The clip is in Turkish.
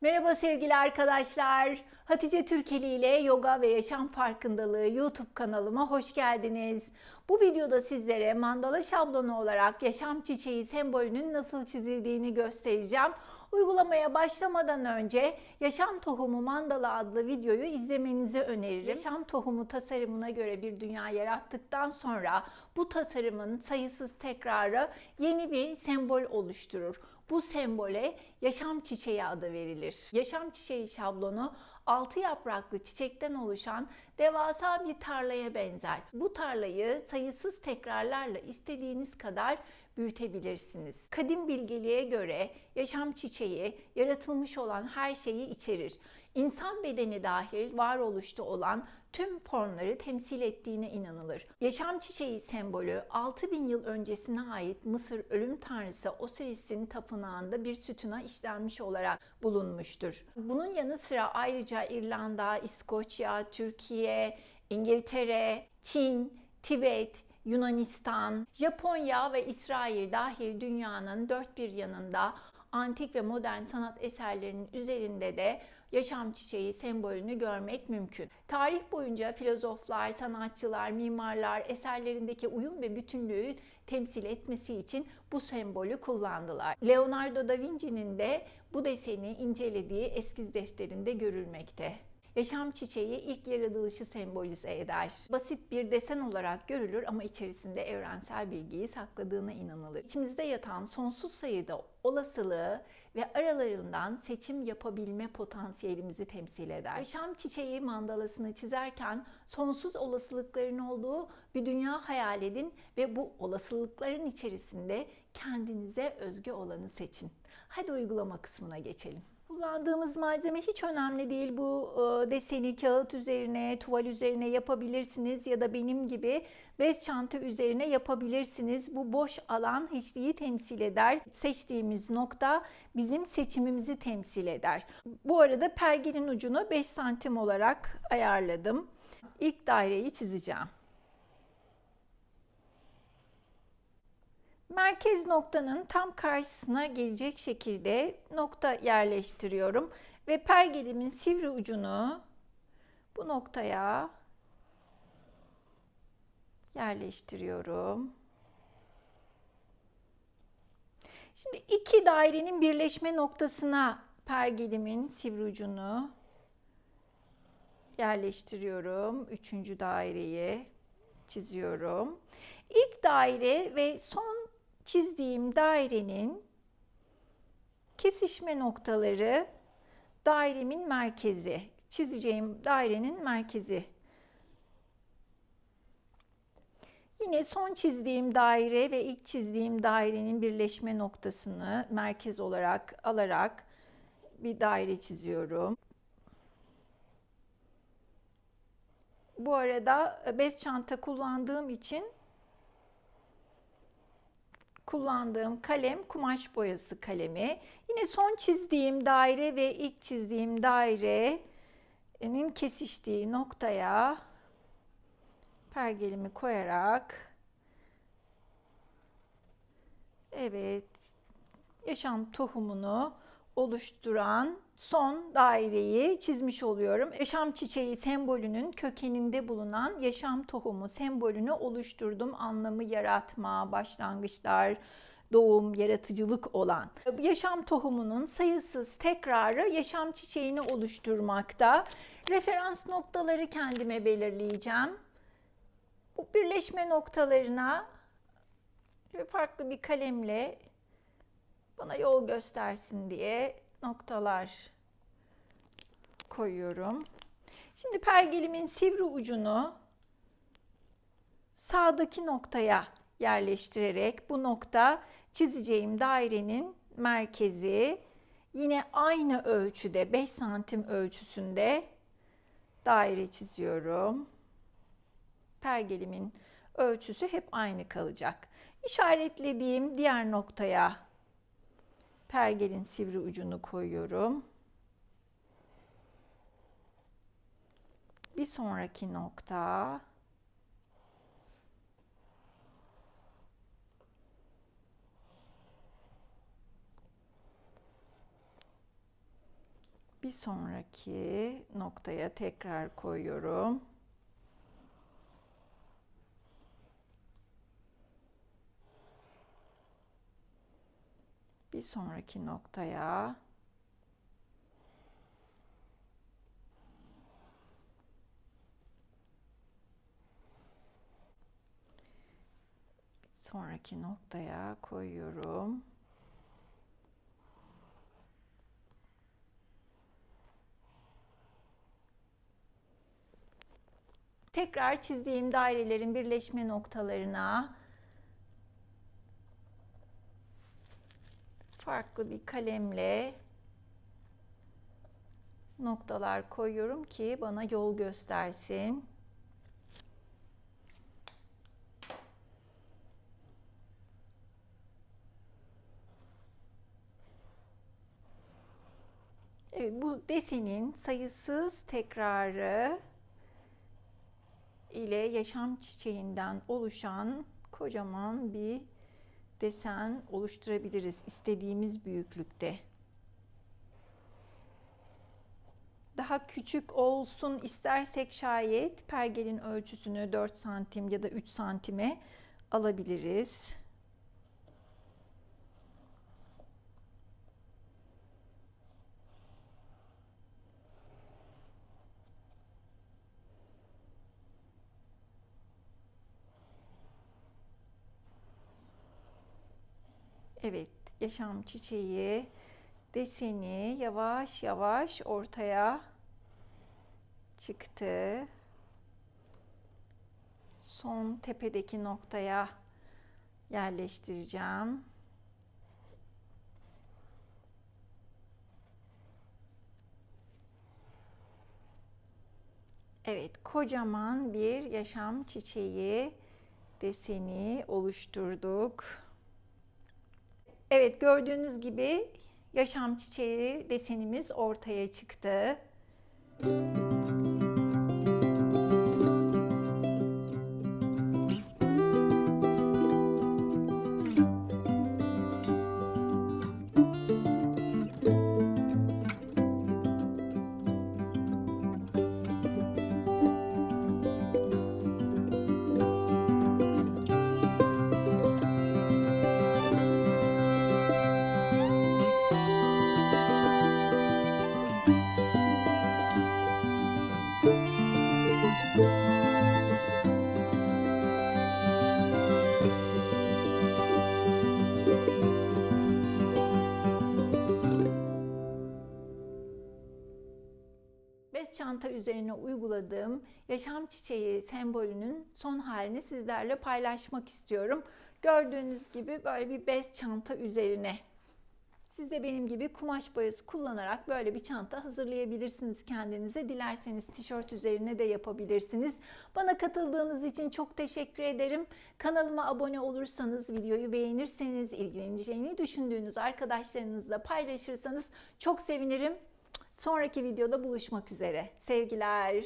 Merhaba sevgili arkadaşlar. Hatice Türkeli ile Yoga ve Yaşam Farkındalığı YouTube kanalıma hoş geldiniz. Bu videoda sizlere mandala şablonu olarak yaşam çiçeği sembolünün nasıl çizildiğini göstereceğim. Uygulamaya başlamadan önce Yaşam Tohumu Mandala adlı videoyu izlemenizi öneririm. Yaşam tohumu tasarımına göre bir dünya yarattıktan sonra bu tasarımın sayısız tekrarı yeni bir sembol oluşturur. Bu sembole yaşam çiçeği adı verilir. Yaşam çiçeği şablonu 6 yapraklı çiçekten oluşan devasa bir tarlaya benzer. Bu tarlayı sayısız tekrarlarla istediğiniz kadar büyütebilirsiniz. Kadim bilgeliğe göre yaşam çiçeği yaratılmış olan her şeyi içerir. İnsan bedeni dahil varoluşta olan tüm formları temsil ettiğine inanılır. Yaşam çiçeği sembolü 6000 yıl öncesine ait Mısır ölüm tanrısı Osiris'in tapınağında bir sütuna işlenmiş olarak bulunmuştur. Bunun yanı sıra ayrıca İrlanda, İskoçya, Türkiye, İngiltere, Çin, Tibet, Yunanistan, Japonya ve İsrail dahil dünyanın dört bir yanında antik ve modern sanat eserlerinin üzerinde de yaşam çiçeği sembolünü görmek mümkün. Tarih boyunca filozoflar, sanatçılar, mimarlar eserlerindeki uyum ve bütünlüğü temsil etmesi için bu sembolü kullandılar. Leonardo da Vinci'nin de bu deseni incelediği eskiz defterinde görülmekte. Yaşam çiçeği ilk yaratılışı sembolize eder. Basit bir desen olarak görülür ama içerisinde evrensel bilgiyi sakladığına inanılır. İçimizde yatan sonsuz sayıda olasılığı ve aralarından seçim yapabilme potansiyelimizi temsil eder. Yaşam çiçeği mandalasını çizerken sonsuz olasılıkların olduğu bir dünya hayal edin ve bu olasılıkların içerisinde kendinize özgü olanı seçin. Hadi uygulama kısmına geçelim. Kullandığımız malzeme hiç önemli değil. Bu e, deseni kağıt üzerine, tuval üzerine yapabilirsiniz ya da benim gibi bez çanta üzerine yapabilirsiniz. Bu boş alan hiçliği temsil eder. Seçtiğimiz nokta bizim seçimimizi temsil eder. Bu arada pergelin ucunu 5 santim olarak ayarladım. İlk daireyi çizeceğim. Merkez noktanın tam karşısına gelecek şekilde nokta yerleştiriyorum ve pergelimin sivri ucunu bu noktaya yerleştiriyorum. Şimdi iki dairenin birleşme noktasına pergelimin sivri ucunu yerleştiriyorum. Üçüncü daireyi çiziyorum. İlk daire ve son çizdiğim dairenin kesişme noktaları dairemin merkezi. Çizeceğim dairenin merkezi. Yine son çizdiğim daire ve ilk çizdiğim dairenin birleşme noktasını merkez olarak alarak bir daire çiziyorum. Bu arada bez çanta kullandığım için kullandığım kalem kumaş boyası kalemi. Yine son çizdiğim daire ve ilk çizdiğim dairenin kesiştiği noktaya pergelimi koyarak evet yaşam tohumunu oluşturan son daireyi çizmiş oluyorum. Yaşam çiçeği sembolünün kökeninde bulunan yaşam tohumu sembolünü oluşturdum. Anlamı yaratma, başlangıçlar, doğum, yaratıcılık olan. Yaşam tohumunun sayısız tekrarı yaşam çiçeğini oluşturmakta. Referans noktaları kendime belirleyeceğim. Bu birleşme noktalarına farklı bir kalemle bana yol göstersin diye noktalar koyuyorum. Şimdi pergelimin sivri ucunu sağdaki noktaya yerleştirerek bu nokta çizeceğim dairenin merkezi yine aynı ölçüde 5 santim ölçüsünde daire çiziyorum. Pergelimin ölçüsü hep aynı kalacak. İşaretlediğim diğer noktaya pergelin sivri ucunu koyuyorum. Bir sonraki nokta Bir sonraki noktaya tekrar koyuyorum. Bir sonraki noktaya sonraki noktaya koyuyorum. Tekrar çizdiğim dairelerin birleşme noktalarına farklı bir kalemle noktalar koyuyorum ki bana yol göstersin. Evet, bu desenin sayısız tekrarı ile yaşam çiçeğinden oluşan kocaman bir desen oluşturabiliriz istediğimiz büyüklükte. Daha küçük olsun istersek şayet pergelin ölçüsünü 4 santim ya da 3 santime alabiliriz. Evet, yaşam çiçeği deseni yavaş yavaş ortaya çıktı. Son tepedeki noktaya yerleştireceğim. Evet, kocaman bir yaşam çiçeği deseni oluşturduk. Evet gördüğünüz gibi yaşam çiçeği desenimiz ortaya çıktı. Bez çanta üzerine uyguladığım yaşam çiçeği sembolünün son halini sizlerle paylaşmak istiyorum. Gördüğünüz gibi böyle bir bez çanta üzerine siz de benim gibi kumaş boyası kullanarak böyle bir çanta hazırlayabilirsiniz kendinize. Dilerseniz tişört üzerine de yapabilirsiniz. Bana katıldığınız için çok teşekkür ederim. Kanalıma abone olursanız, videoyu beğenirseniz, ilgileneceğini düşündüğünüz arkadaşlarınızla paylaşırsanız çok sevinirim. Sonraki videoda buluşmak üzere. Sevgiler.